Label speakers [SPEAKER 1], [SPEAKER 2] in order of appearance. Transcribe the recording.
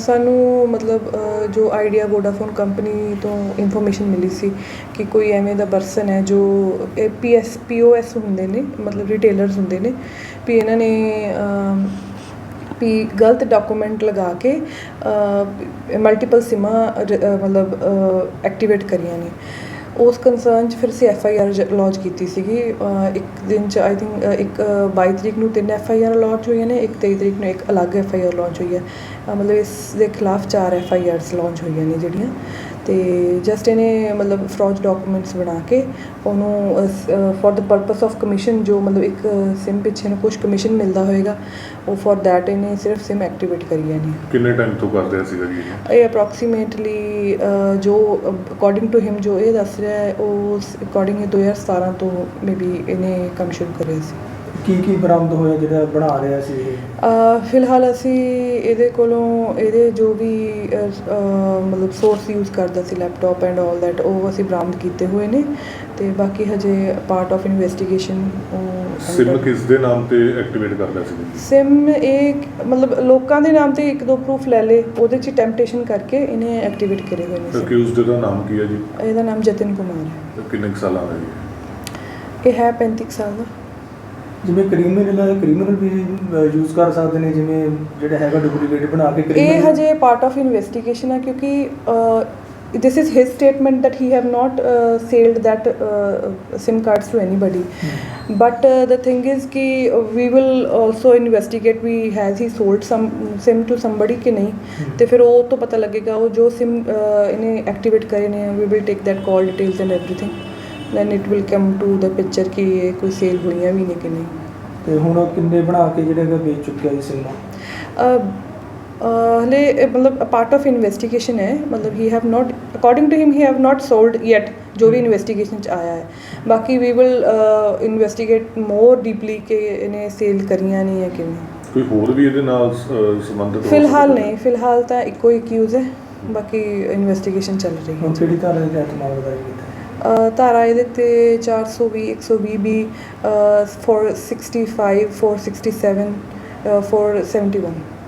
[SPEAKER 1] ਸਾਨੂੰ ਮਤਲਬ ਜੋ ਆਈਡੀਆ ਵੋਡਾਫੋਨ ਕੰਪਨੀ ਤੋਂ ਇਨਫੋਰਮੇਸ਼ਨ ਮਿਲੀ ਸੀ ਕਿ ਕੋਈ ਐਵੇਂ ਦਾ ਪਰਸਨ ਹੈ ਜੋ ਪੀਐਸ ਪੀਓਐਸ ਹੁੰਦੇ ਨੇ, ਮਤਲਬ ਰਿਟੇਲਰਸ ਹੁੰਦੇ ਨੇ, ਵੀ ਇਹਨਾਂ ਨੇ ਵੀ ਗਲਤ ਡਾਕੂਮੈਂਟ ਲਗਾ ਕੇ ਮਲਟੀਪਲ ਸਿਮਾਂ ਮਤਲਬ ਐਕਟੀਵੇਟ ਕਰੀਆਂ ਨੇ। ਉਸ ਕੰਸਰਨ 'ਚ ਫਿਰ ਅਸੀਂ ਐਫ ਆਈ ਆਰ ਲਾਂਚ ਕੀਤੀ ਸੀਗੀ ਇੱਕ ਦਿਨ 'ਚ ਆਈ ਥਿੰਕ ਇੱਕ ਅ, 22 ਤਰੀਕ ਨੂੰ ਤਿੰਨ ਐਫ ਆਈ ਆਰ ਲਾਂਚ ਹੋਈਆਂ ਨੇ ਇੱਕ 23 ਤਰੀਕ ਨੂੰ ਇੱਕ ਅਲੱਗ ਐਫ ਆਈ ਆਰ ਲਾਂਚ ਹੋਈ ਹੈ। ਮਤਲਬ ਇਸ ਦੇ ਖਿਲਾਫ ਚਾਰ ਐਫ ਆਈ ਆਰਸ ਲਾਂਚ ਹੋਈਆਂ ਨੇ ਜਿਹੜੀਆਂ। ਤੇ ਜਸਟ ਇਹਨੇ ਮਤਲਬ ਫਰੋਜ ਡਾਕੂਮੈਂਟਸ ਬਣਾ ਕੇ ਉਹਨੂੰ for the purpose of commission ਜੋ ਮਤਲਬ ਇੱਕ ਸਿਮ ਪਿੱਛੇ ਨੂੰ ਕੁਝ ਕਮਿਸ਼ਨ ਮਿਲਦਾ ਹੋਏਗਾ ਉਹ ਫॉर दैट ਇਹਨੇ ਸਿਰਫ ਸਿਮ ਐਕਟੀਵੇਟ ਕਰੀ ਹੈ ਨਹੀਂ
[SPEAKER 2] ਕਿੰਨੇ ਟਾਈਮ ਤੋਂ ਕਰਦੇ ਸੀਗਾ ਜੀ ਇਹ
[SPEAKER 1] ਅਪਰੋਕਸੀਮੇਟਲੀ ਜੋ ਅਕੋਰਡਿੰਗ ਟੂ ਹਿਮ ਜੋ ਇਹ ਦੱਸ ਰਿਹਾ ਹੈ ਉਸ ਅਕੋਰਡਿੰਗ ਇਹ 2017 ਤੋਂ ਮੇਬੀ ਇਹਨੇ ਕੰਮ ਸ਼ੁਰੂ ਕਰਿਆ ਸੀ।
[SPEAKER 3] ਕੀ ਕੀ ਬਰਾਮਦ ਹੋਇਆ ਜਿਹੜਾ ਬਣਾ ਰਿਹਾ ਸੀ ਇਹ?
[SPEAKER 1] ਅ, ਫਿਲਹਾਲ ਅਸੀਂ ਇਹਦੇ ਕੋਲੋਂ ਇਹਦੇ ਜੋ ਵੀ ਅ, ਅ, ਮਤਲਬ ਸੋਰਸ ਯੂਜ਼ ਕਰਦਾ ਸੀ ਲੈਪਟਾਪ ਐਂਡ ਆਲ ਦੈਟ ਉਹ ਅਸੀਂ ਬਰਾਮਦ ਕੀਤੇ ਹੋਏ ਨੇ ਤੇ ਬਾਕੀ ਹਜੇ ਪਾਰਟ ਆਫ ਇਨਵੈਸਟੀਗੇਸ਼ਨ ਉਹ
[SPEAKER 2] ਸਿਮ ਕਿਸ ਦੇ ਨਾਮ ਤੇ ਐਕਟੀਵੇਟ ਕਰਦਾ ਸੀ?
[SPEAKER 1] ਸਿਮ ਇਹ ਮਤਲਬ ਲੋਕਾਂ ਦੇ ਨਾਮ ਤੇ ਇੱਕ ਦੋ ਪ੍ਰੂਫ ਲੈ ਲੇ ਉਹਦੇ ਚ ਟੈਂਪਟੇਸ਼ਨ ਕਰਕੇ ਇਹਨੇ ਐਕਟੀਵੇਟ ਕਰੇ ਹੋਏ ਨੇ SIM।
[SPEAKER 2] ਅਕਿਊਜ਼ਡ ਦਾ ਨਾਮ ਕੀ ਹੈ ਜੀ?
[SPEAKER 1] ਇਹਦਾ ਨਾਮ ਜਤਨ ਕੁਮਾਰ ਹੈ।
[SPEAKER 2] ਕਿੰਨੇ ਕੁ ਸਾਲਾਂ ਦਾ ਜੀ
[SPEAKER 1] ਇਹ ਹੈ 35 ਕੁ ਸਾਲ ਦਾ।
[SPEAKER 3] ਜਿਵੇਂ ਕ੍ਰਿਮੀਨਲ ਕ੍ਰਿਮੀਨਲ ਵੀ ਯੂਜ਼ ਕਰ ਸਕਦੇ ਨੇ ਜਿਵੇਂ ਜਿਹੜਾ ਹੈਗਾ ਡੁਪਲੀਕੇਟ ਬਣਾ ਕੇ
[SPEAKER 1] ਇਹ
[SPEAKER 3] criminal-
[SPEAKER 1] ਹਜੇ ਪਾਰਟ ਆਫ ਇਨਵੈਸਟੀਗੇਸ਼ਨ ਹੈ ਕਿਉਂਕਿ this is his statement that he have not uh, sold that uh, sim cards to anybody but uh, the thing is ki we will also investigate we has he sold some sim to somebody ਕਿ ਨਹੀਂ ਤੇ ਫਿਰ ਉਹ ਤੋਂ ਪਤਾ ਲੱਗੇਗਾ ਉਹ ਜੋ sim ਇਹਨੇ ਐਕਟੀਵੇਟ ਕਰੇ ਨੇ we will take that call details and everything then it will come to the picture ਕਿ ਇਹ ਕੋਈ ਸੇਲ ਹੋਈਆਂ ਵੀ ਨੇ ਕਿ ਨਹੀਂ
[SPEAKER 3] ਤੇ ਹੁਣ ਕਿੰਨੇ ਬਣਾ ਕੇ ਜਿਹੜਾ ਹੈਗਾ ਵੇਚ ਚੁੱਕਿਆ ਜੀ
[SPEAKER 1] ਅਹ, ਹਲੇ ਇਹ ਮਤਲਬ ਪਾਰਟ ਆਫ ਇਨਵੈਸਟੀਗੇਸ਼ਨ ਹੈ। ਮਤਲਬ he have not according to him he have not sold yet ਜੋ ਵੀ ਇਨਵੈਸਟੀਗੇਸ਼ਨ ਚ ਆਇਆ ਹੈ। ਬਾਕੀ we will investigate more deeply ਕਿ ਇਹਨੇ ਸੇਲ ਕਰੀਆਂ ਨਹੀਂ ਹੈ ਕਿ ਨਹੀਂ।
[SPEAKER 2] ਕੋਈ ਹੋਰ ਵੀ ਇਹਦੇ ਨਾਲ ਸੰਬੰਧਿਤ
[SPEAKER 1] ਫਿਲਹਾਲ? ਨਹੀਂ। ਫਿਲਹਾਲ ਤਾਂ ਇੱਕੋ ਹੀ ਅਕਿਊਜ਼ ਹੈ। ਬਾਕੀ ਇਨਵੈਸਟੀਗੇਸ਼ਨ ਚੱਲ ਰਹੀ
[SPEAKER 3] ਹੁਣ
[SPEAKER 1] ਹੈ
[SPEAKER 3] ਕਿਹੜੀ ਧਾਰਾ ਦੇ ਹੈ?
[SPEAKER 1] ਅਹ, ਧਾਰਾ ਇਹਦੇ ਤੇ 420 120 ਬੀ 465 467 471